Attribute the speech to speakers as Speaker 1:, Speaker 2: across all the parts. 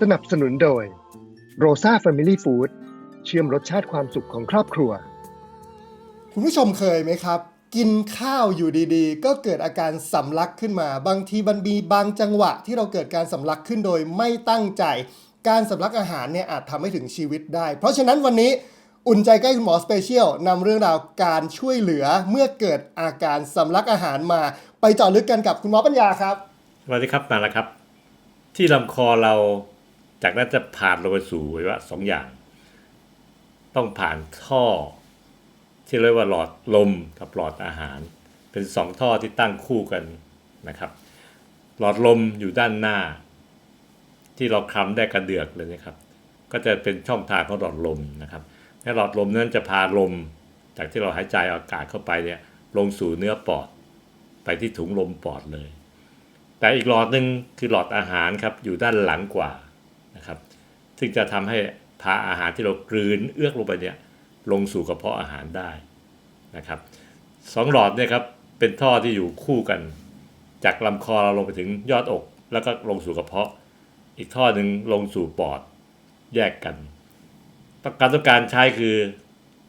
Speaker 1: สนับสนุนโดยโรซ a า Family Food เชื่อมรสชาติความสุขของครอบครัว
Speaker 2: คุณผู้ชมเคยไหมครับ กินข้าวอยู่ดีๆ ก็เกิดอาการสำลักขึ้นมา บางทีมันมีบางจังหวะที่เราเกิดการสำลักขึ้นโดยไม่ตั้งใจ การสำลักอาหารเนี่ยอาจทำให้ถึงชีวิตได้ เพราะฉะนั้นวันนี้อุ่นใจใกล้คุณหมอสเปเชียลนำเรื่องราวการช่วยเหลือเมื่อเกิดอาการสำลักอาหารมา ไปเจาะลึกกันกับคุณหมอปัญญาครับ
Speaker 3: สวัสดีครับมาแล้วครับ ที่ลำคอเรา จากนั้นจะผ่านลงไปสู่อวัยวะสองอย่าง ต้องผ่านท่อ ที่เรียกว่าหลอดลมกับหลอดอาหาร เป็นสองท่อที่ตั้งคู่กันนะครับ หลอดลมอยู่ด้านหน้า ที่เราคลำได้กระเดือกเลยนะครับ ก็จะเป็นช่องทางของหลอดลมนะครับและหลอดลมนั้นจะพาลม จากที่เราหายใจอากาศเข้าไปเนี่ยลงสู่เนื้อปอด ไปที่ถุงลมปอดเลย แต่อีกหลอดหนึ่งคือหลอดอาหารครับอยู่ด้านหลังกว่า นะครับ ซึ่งจะทำให้พาอาหารที่เรากลืนเอื้อกลงไปเนี่ยลงสู่กระเพาะอาหารได้นะครับสองหลอดเนี่ยครับเป็นท่อที่อยู่คู่กันจากลำคอเราลงไปถึงยอดอก แล้วก็ลงสู่กระเพาะ อีกท่อหนึ่งลงสู่ปอดแยกกันต้องการต้องการใช้คือ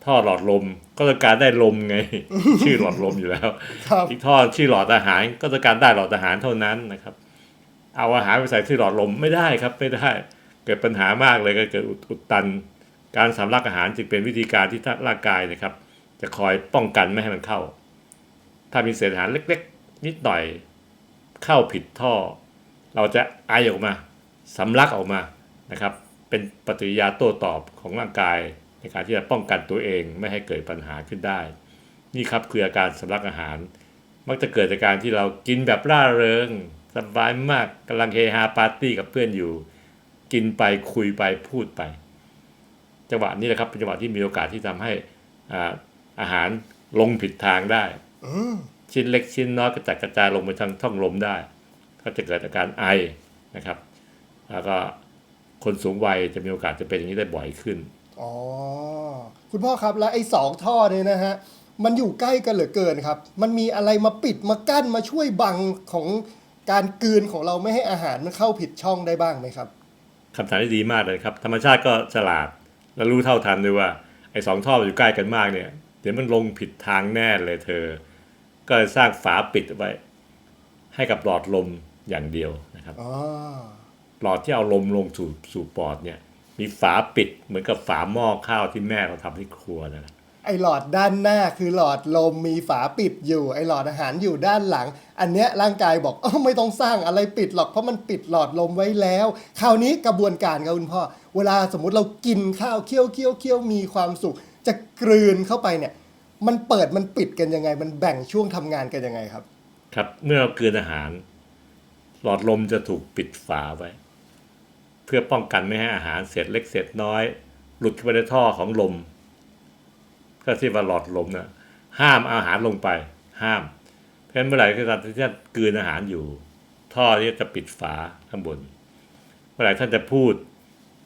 Speaker 3: ท่อหลอดลมก็ต้องการได้ลมไง ชื่อหลอดลมอยู่แล้ว
Speaker 2: ครับ
Speaker 3: อีกท่อชื่อหลอดอาหารก็ต้องการได้หลอดอาหารเท่านั้นนะครับ เอาอาหารไปใส่ที่หลอดลมไม่ได้ครับไม่ได้เกิดปัญหามากเลยก็เกิดอุดตัน การสำลักอาหารจึงเป็นวิธีการที่ร่างกายนะครับ จะคอยป้องกันไม่ให้มันเข้า ถ้ามีเศษอาหารเล็ก ๆ นิดหน่อยเข้าผิดท่อ เราจะไอออกมาสำลักออกมานะครับ เป็นปฏิกิริยาโต้ตอบของร่างกายในการที่จะป้องกันตัวเองไม่ให้เกิดปัญหาขึ้นได้ นี่ครับคืออาการสำลักอาหาร มักจะเกิดจากการที่เรากินแบบร่าเริง สบายมากกำลังเฮฮาปาร์ตี้กับเพื่อนอยู่ กินไปคุยไปพูดไป จังหวะนี้แหละครับเป็นจังหวะที่มีโอกาสที่ทำให้อ่าอาหารลงผิดทางได้
Speaker 2: อ
Speaker 3: ชิ้นเล็กชิ้นน้อยกระจัดกระจายลงไปทางท่องลมได้ ก็จะเกิดอาการไอนะครับ แล้วก็คนสูงวัยจะมีโอกาสจะเป็นอย่างนี้ได้บ่อยขึ้น
Speaker 2: อ๋อคุณพ่อครับแล้วไอ้สองท่อเนี่ยนะฮะมันอยู่ใกล้กันเหลือเกินครับ มันมีอะไรมาปิดมากั้นมาช่วยบังของ การกลืนของเราไม่ให้อาหารมันเข้าผิดช่องได้บ้างไหมครับ
Speaker 3: คำถามที่ดีมากเลยครับ ธรรมชาติก็ฉลาด และรู้เท่าทันด้วยว่าไอ้สองท่อมันอยู่ใกล้กันมากเนี่ย เดี๋ยวมันลงผิดทางแน่เลยเธอ ก็เลยสร้างฝาปิดไว้ ให้กับหลอดลมอย่างเดียวนะครับ
Speaker 2: อ๋อ
Speaker 3: หลอดที่เอาลมลงสู่สู่ปอดเนี่ย มีฝาปิดเหมือนกับฝาหม้อข้าวที่แม่เราทำที่ครัวนะครับ
Speaker 2: ไอ้หลอดด้านหน้าคือหลอดลมมีฝาปิดอยู่ ไอ้หลอดอาหารอยู่ด้านหลัง อันเนี้ยร่างกายบอกเออไม่ต้องสร้างอะไรปิดหรอกเพราะมันปิดหลอดลมไว้แล้ว คราวนี้กระบวนการครับคุณพ่อ เวลาสมมติเรากินข้าวเคี้ยวเคี้ยวเคี้ยวมีความสุข จะกลืนเข้าไปเนี่ยมันเปิดมันปิดกันยังไง มันแบ่งช่วงทำงานกันยังไงครับ
Speaker 3: ครับเมื่อเรากลืนอาหาร หลอดลมจะถูกปิดฝาไว้ เพื่อป้องกันไม่ให้อาหารเศษเล็กเศษน้อย หลุดเข้าไปในท่อของลม ก็ที่ว่าหลอดลมนะห้ามเอาอาหารลงไป ห้าม เพราะฉะนั้นเมื่อไหร่ก็ตามที่ท่านกลืนอาหารอยู่ ท่อนี้จะปิดฝาข้างบน เมื่อไหร่ท่านจะพูด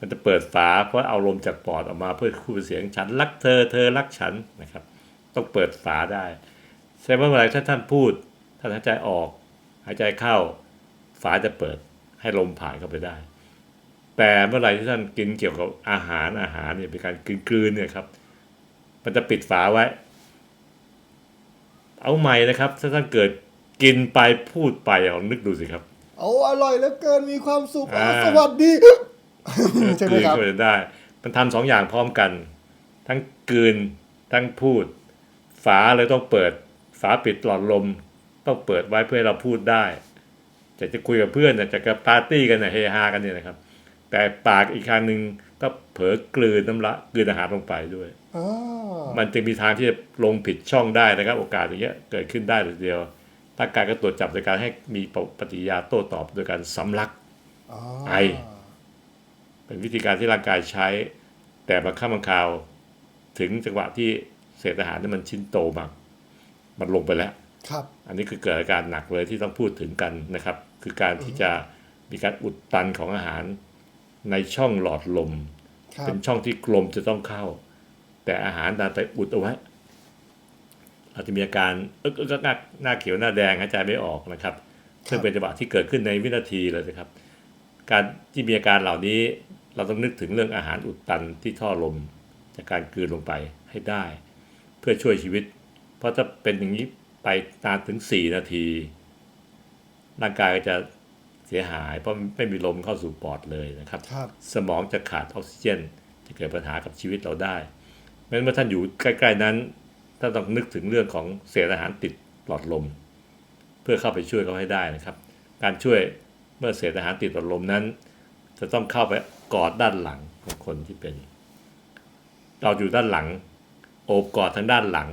Speaker 3: มันจะเปิดฝาเพราะเอาลมจากปอดออกมาเพื่อพูดเป็นเสียงฉันรักเธอเธอรักฉันนะครับ ต้องเปิดฝาได้แสดงว่าเมื่อไหร่ถ้าท่านพูด ท่านหายใจออก หายใจเข้า ฝาจะเปิดให้ลมผ่านเข้าไปได้ แต่เมื่อไหร่ที่ท่านกินเกี่ยวกับอาหารอาหารเนี่ยเป็นการกลืนเนี่ยครับ มันจะปิดฝาไว้ เอาใหม่นะครับ ถ้าท่านเกิดกินไปพูดไปลองนึกดูสิครับ
Speaker 2: เอาอร่อยเหลือเกินมีความสุขอ๋อ
Speaker 3: อ่า
Speaker 2: สวัสดี ใช่ไหมครับ
Speaker 3: กลืนเข้าไปได้ มันทำสองอย่างพร้อมกัน ทั้งกลืน ทั้งพูด ฝาเลยต้องเปิด ฝาปิดหลอดลม ต้องเปิดไว้เพื่อให้เราพูดได้จะจะคุยกับเพื่อนน่ะจะกับปาร์ตี้กันน่ะเฮฮากันเนี่ยนะครับ แต่ปากอีกครั้งหนึ่งก็เผลอกลืนน้ำละกลืนอาหารลงไปด้วย
Speaker 2: อ๋อ
Speaker 3: มันจึงมีทางที่จะลงผิดช่องได้นะครับ โอกาสอย่างเงี้ยเกิดขึ้นได้เลยทีเดียวร่างกายก็ตรวจจับโดยการให้มีปฏิกิริยาโต้ตอบโดยการสำลัก
Speaker 2: อ๋อ
Speaker 3: ไอ เป็นวิธีการที่ร่างกายใช้ แต่บางครั้งบางคราว ถึงจังหวะที่เศษอาหารที่มันชิ้นโตมากมันลงไปแล้ว
Speaker 2: ครับ
Speaker 3: อันนี้คือเกิดอาการหนักเลยที่ต้องพูดถึงกันนะครับ คือการที่จะมีการอุดตันของอาหารในช่องหลอดลม
Speaker 2: ครับ
Speaker 3: เป็นช่องที่กลมจะต้องเข้า แต่อาหารดันไปอุดเอาไว้เราจะมีอาการเอึกเอึกหน้าหน้าเขียวหน้าแดงหายใจไม่ออกนะครับ ซึ่งเป็นจังหวะที่เกิดขึ้นในวินาทีเลยนะครับ การที่มีอาการเหล่านี้เราต้องนึกถึงเรื่องอาหารอุดตันที่ท่อลม จากการกลืนลงไปให้ได้ เพื่อช่วยชีวิต เพราะถ้าเป็นอย่างนี้ไปนานถึง 4 นาที ร่างกายก็จะเสียหาย เพราะไม่มีลมเข้าสู่ปอดเลยนะครับ
Speaker 2: ครับ
Speaker 3: สมองจะขาดออกซิเจน จะเกิดปัญหากับชีวิตเราได้ เพราะฉะนั้นเมื่อท่านอยู่ใกล้ๆนั้นท่านต้องนึกถึงเรื่องของเศษอาหารติดหลอดลม เพื่อเข้าไปช่วยเขาให้ได้นะครับ การช่วยเมื่อเศษอาหารติดหลอดลมนั้น จะต้องเข้าไปกอดด้านหลังของคนที่เป็น เราอยู่ด้านหลัง โอบกอดทางด้านหลัง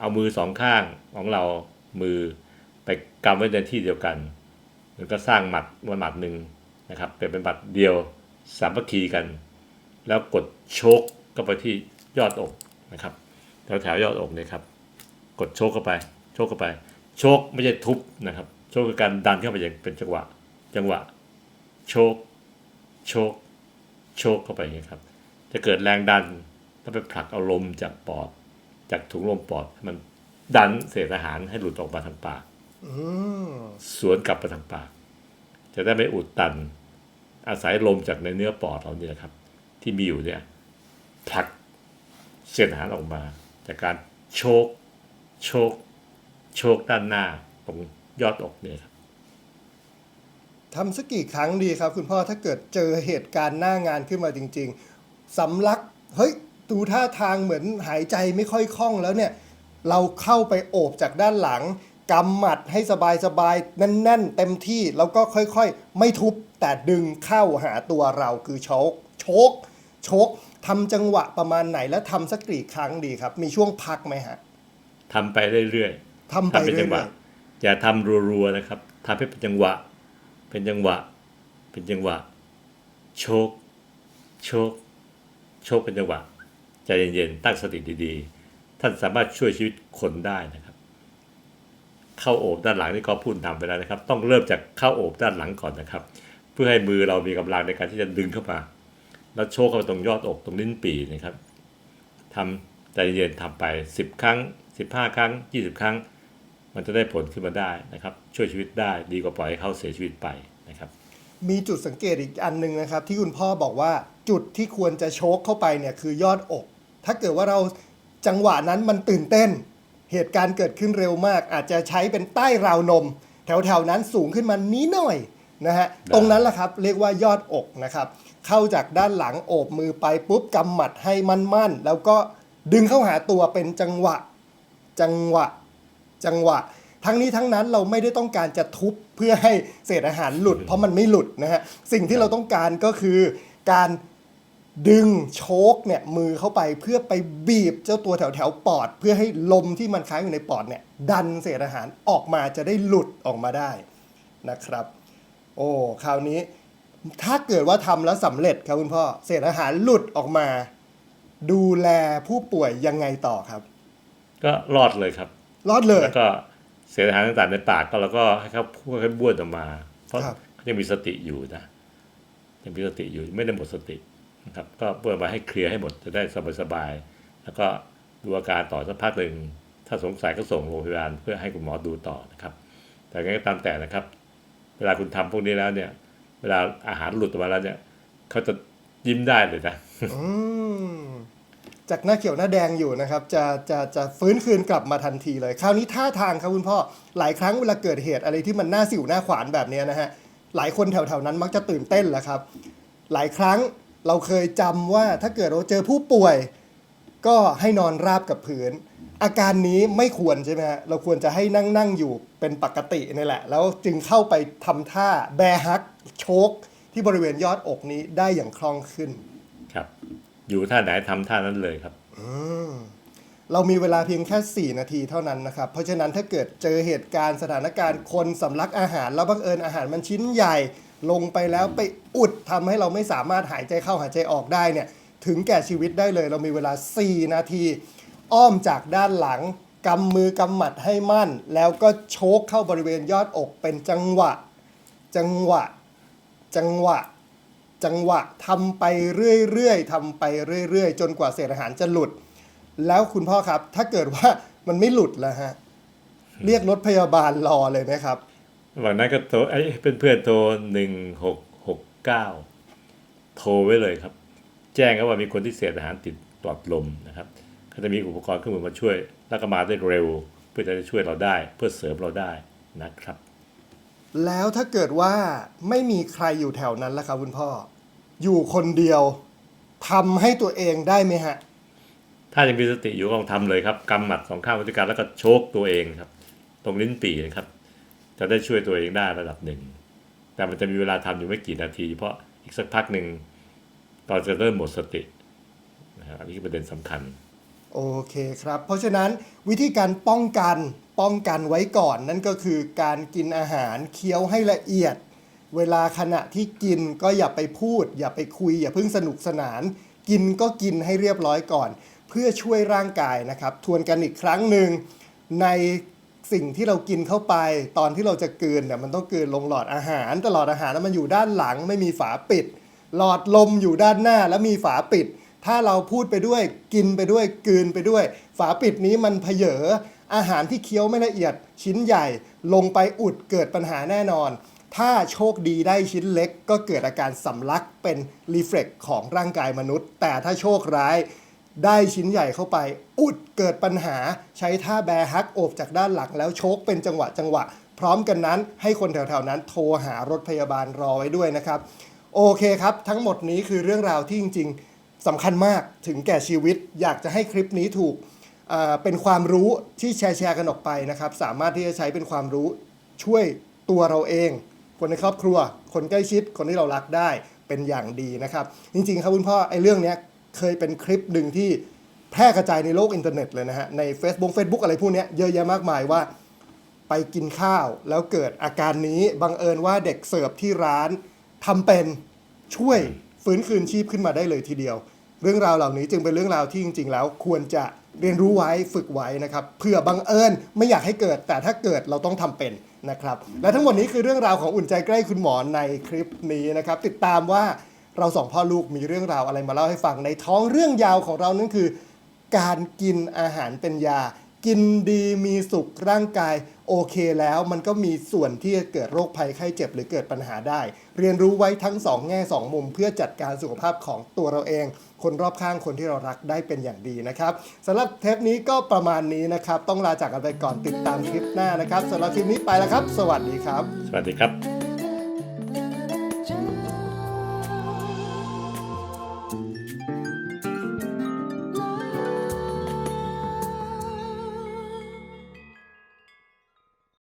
Speaker 3: เอามือสองข้างของเรามือไปกำไว้ในที่เดียวกันมันก็สร้างหมัดมันหมัดหนึ่งนะครับเป็นเป็นหมัดเดียวสามัคคีกัน แล้วกดโชกเข้าไปที่ ยอดอกนะครับแถวแถวยอดอกเนี่ยครับ กดโชกเข้าไป โชกเข้าไป โชกไม่ใช่ทุบนะครับ โชกคือการดันเข้าไปอย่างเป็นจังหวะ จังหวะ โชกโชกโชกเข้าไปนี้ครับ จะเกิดแรงดันแล้วไปผลักเอาลมจากปอด จากถุงลมปอดให้มันดันเศษอาหารให้หลุดออกมาทางปากสวนกลับไปทางปาก จะได้ไม่อุดตัน อาศัยลมจากในเนื้อปอดเราเนี่ยครับ ที่มีอยู่เนี่ยผลัก เศษอาหารออกมาจากการโชกโชกโชกด้านหน้าตรงยอดอกเนี่ยครับ
Speaker 2: ทำสักกี่ครั้งดีครับ คุณพ่อถ้าเกิดเจอเหตุการณ์หน้างานขึ้นมาจริง ๆสำลักเฮ้ยดูท่าทางเหมือนหายใจไม่ค่อยคล่องแล้วเนี่ยเราเข้าไปโอบจากด้านหลังกำหมัดให้สบายๆแน่น ๆ เต็มที่แล้วก็ค่อยๆ ไม่ทุบแต่ดึงเข้าหาตัวเราคือโชกโชกโชก ทำจังหวะประมาณไหนและทำสักกี่ครั้งดีครับ มีช่วงพักไหมฮะ
Speaker 3: ทำไปเรื่อยๆ
Speaker 2: ทำไป
Speaker 3: ทำเป็น
Speaker 2: เรื่
Speaker 3: จังหวะ
Speaker 2: อย
Speaker 3: อย่าทำรัวๆนะครับทำให้เป็นจังหวะ เป็นจังหวะ เป็นจังหวะ โชกโชกโชกเป็นจังหวะใจเย็นๆตั้งสติดีๆ ท่านสามารถช่วยชีวิตคนได้นะครับ เข้าโอบด้านหลังนี่ก็พูดนำไปแล้วนะครับ ต้องเริ่มจากเข้าโอบด้านหลังก่อนนะครับ เพื่อให้มือเรามีกำลังในการที่จะดึงเข้ามา แล้วโชกเข้าไปตรงยอดอกตรงลิ้นปี่นะครับทำใจเย็นทำไป 10 ครั้ง 15 ครั้ง 20 ครั้ง มันจะได้ผลขึ้นมาได้นะครับ ช่วยชีวิตได้ดีกว่าปล่อยให้เขาเสียชีวิตไปนะครับ
Speaker 2: มีจุดสังเกตอีกอันหนึ่งนะครับ ที่คุณพ่อบอกว่าจุดที่ควรจะโชกเข้าไปเนี่ยคือยอดอก ถ้าเกิดว่าเราจังหวะนั้นมันตื่นเต้น เหตุการณ์เกิดขึ้นเร็วมาก อาจจะใช้เป็นใต้ราวนม แถวๆนั้นสูงขึ้นมานี้หน่อย นะฮะ
Speaker 3: ได้
Speaker 2: ตรงนั้นแหละครับเรียกว่ายอดอกนะครับ เข้าจากด้านหลังโอบมือไปปุ๊บกำหมัดให้มั่นๆ แล้วก็ดึงเข้าหาตัวเป็นจังหวะ จังหวะ จังหวะ ทั้งนี้ทั้งนั้นเราไม่ได้ต้องการจะทุบเพื่อให้เศษอาหารหลุด เพราะมันไม่หลุดนะฮะสิ่งที่เราต้องการก็คือการดึงโชกเนี่ยมือเข้าไปเพื่อไปบีบเจ้าตัวแถวแถวๆปอด เพื่อให้ลมที่มันค้างอยู่ในปอดเนี่ยดันเศษอาหารออกมาจะได้หลุดออกมาได้นะครับ โอ้คราวนี้ ถ้าเกิดว่าทำแล้วสำเร็จครับคุณพ่อเศษอาหารหลุดออกมา ดูแลผู้ป่วยยังไงต่อครับ
Speaker 3: ก็รอดเลยครับ
Speaker 2: รอดเลย
Speaker 3: แล้วก็เศษอาหารต่างๆในปากก็เราก็ให้เขาพูดให้บ้วนออกมา เพราะ
Speaker 2: ครับ
Speaker 3: เขายังมีสติอยู่นะยังมีสติอยู่ไม่ได้หมดสตินะครับ ก็บ้วนมาให้เคลียร์ให้หมดจะได้สบายๆแล้วก็ดูอาการต่อสักพักหนึ่งถ้าสงสัยก็ส่งโรงพยาบาลเพื่อให้คุณหมอดูต่อนะครับ แต่ไงก็ตามแต่นะครับ เวลาคุณทำพวกนี้แล้วเนี่ย เวลาอาหารหลุดออกมาแล้วเนี่ยเขาจะยิ้มได้เลยนะ
Speaker 2: จากหน้าเขียวหน้าแดงอยู่นะครับ จะจะจะฟื้นคืนกลับมาทันทีเลย คราวนี้ท่าทางครับคุณพ่อหลายครั้งเวลาเกิดเหตุอะไรที่มันหน้าสิวหน้าขวานแบบนี้นะฮะหลายคนแถวๆนั้นมักจะตื่นเต้นแหละครับ หลายครั้งเราเคยจำว่าถ้าเกิดเราเจอผู้ป่วย ก็ให้นอนราบกับพื้น อาการนี้ไม่ควรใช่ไหมฮะเราควรจะให้นั่งนั่งอยู่เป็นปกตินี่แหละ แล้วจึงเข้าไปทำท่าแบฮักโชกที่บริเวณยอดอกนี้ได้อย่างคล่องขึ้น
Speaker 3: ครับ อยู่ท่าไหนทำท่านั้นเลยครับ
Speaker 2: เรามีเวลาเพียงแค่ 4 นาทีเท่านั้นนะครับ เพราะฉะนั้นถ้าเกิดเจอเหตุการณ์สถานการณ์คนสำลักอาหาร แล้วบังเอิญอาหารมันชิ้นใหญ่ ลงไปแล้วไปอุดทำให้เราไม่สามารถหายใจเข้าหายใจออกได้เนี่ย ถึงแก่ชีวิตได้เลย เรามีเวลา 4 นาที อ้อมจากด้านหลังกำมือกำหมัดให้มั่น แล้วก็โชกเข้าบริเวณยอดอกเป็นจังหวะ จังหวะ จังหวะ จังหวะทำไปเรื่อยๆทำไปเรื่อยๆ จนกว่าเศษอาหารจะหลุด แล้วคุณพ่อครับ ถ้าเกิดว่ามันไม่หลุดแล้วฮะ เรียกรถพยาบาลรอเลยไหมครับ
Speaker 3: หว่างนั้นก็โทรไอ้เพื่อนเพื่อนโทรหนึ่งหกหกเก้าโทรไว้เลยครับ แจ้งครับว่ามีคนที่เสพอาหารติดหลอดลมนะครับ เขาจะมีอุปกรณ์เครื่องมือมาช่วยแล้วก็มาได้เร็ว เพื่อจะได้ช่วยเราได้ เพื่อเสริมเราได้นะครับ
Speaker 2: แล้วถ้าเกิดว่าไม่มีใครอยู่แถวนั้นล่ะครับคุณพ่อ อยู่คนเดียวทำให้ตัวเองได้ไหมฮะ
Speaker 3: ถ้ายังมีสติอยู่ก็ลองทำเลยครับกำหมัดสองข้างไว้ด้วยกันแล้วก็โชกตัวเองครับ ตรงลิ้นปี่นะครับ จะได้ช่วยตัวเองได้ระดับหนึ่ง แต่มันจะมีเวลาทำอยู่ไม่กี่นาที เพราะอีกสักพักหนึ่งเราจะเริ่มหมดสตินะครับอันนี้คือประเด็นสำคัญ
Speaker 2: โอเคครับ เพราะฉะนั้นวิธีการป้องกันป้องกันไว้ก่อน นั่นก็คือการกินอาหารเคี้ยวให้ละเอียด เวลาขณะที่กินก็อย่าไปพูด อย่าไปคุย อย่าเพิ่งสนุกสนาน กินก็กินให้เรียบร้อยก่อน เพื่อช่วยร่างกายนะครับ ทวนกันอีกครั้งหนึ่งในสิ่งที่เรากินเข้าไป ตอนที่เราจะกลืนเนี่ยมันต้องกลืนลงหลอดอาหารแต่หลอดอาหารนั้นมันอยู่ด้านหลังไม่มีฝาปิด หลอดลมอยู่ด้านหน้าแล้วมีฝาปิด ถ้าเราพูดไปด้วยกินไปด้วยกืนไปด้วย ฝาปิดนี้มันเพเยออาหารที่เคี้ยวไม่ละเอียดชิ้นใหญ่ ลงไปอุดเกิดปัญหาแน่นอน ถ้าโชคดีได้ชิ้นเล็ก ก็เกิดอาการสำลักเป็นรีเฟล็กของร่างกายมนุษย์ แต่ถ้าโชคร้ายได้ชิ้นใหญ่เข้าไป อุดเกิดปัญหาใช้ท่าแบฮักโอบจากด้านหลังแล้วโชกเป็นจังหวะจังหวะ พร้อมกันนั้น ให้คนแถวๆนั้นโทรหารถพยาบาลรอไว้ด้วยนะครับ โอเคครับ ทั้งหมดนี้คือเรื่องราวที่จริง ๆ สำคัญมากถึงแก่ชีวิต อยากจะให้คลิปนี้ถูกเป็นความรู้ที่แชร์แชร์กันออกไปนะครับ สามารถที่จะใช้เป็นความรู้ช่วยตัวเราเอง คนในครอบครัว คนใกล้ชิดคนที่เรารักได้เป็นอย่างดีนะครับ จริงๆ ครับคุณพ่อไอ้เรื่องนี้เคยเป็นคลิปหนึ่งที่แพร่กระจายในโลกอินเทอร์เน็ตเลยนะฮะใน Facebook Facebook อะไรพวกนี้เยอะแยะมากมายว่า ไปกินข้าวแล้วเกิดอาการนี้บังเอิญว่าเด็กเสิร์ฟที่ร้านทำเป็นช่วย ฟื้นคืนชีพขึ้นมาได้เลยทีเดียว เรื่องราวเหล่านี้จึงเป็นเรื่องราวที่จริง ๆ แล้วควรจะเรียนรู้ไว้ฝึกไว้นะครับเผื่อบังเอิญไม่อยากให้เกิด แต่ถ้าเกิดเราต้องทำเป็นนะครับ และทั้งหมดนี้คือเรื่องราวของอุ่นใจใกล้คุณหมอในคลิปนี้นะครับ ติดตามว่าเราสองพ่อลูกมีเรื่องราวอะไรมาเล่าให้ฟังในท้องเรื่องยาวของเรานั่นคือ การกินอาหารเป็นยา กินดีมีสุขร่างกายโอเคแล้วมันก็มีส่วนที่จะเกิดโรคภัยไข้เจ็บหรือเกิดปัญหาได้ เรียนรู้ไว้ทั้งสองแง่สองมุม เพื่อจัดการสุขภาพของตัวเราเอง คนรอบข้างคนที่เรารักได้เป็นอย่างดีนะครับสำหรับเทปนี้ก็ประมาณนี้นะครับ ต้องลาจากกันไปก่อนติดตามคลิปหน้านะครับสำหรับคลิปนี้ไปแล้วครับ สวัสดีครับ
Speaker 3: สวัสดีครับ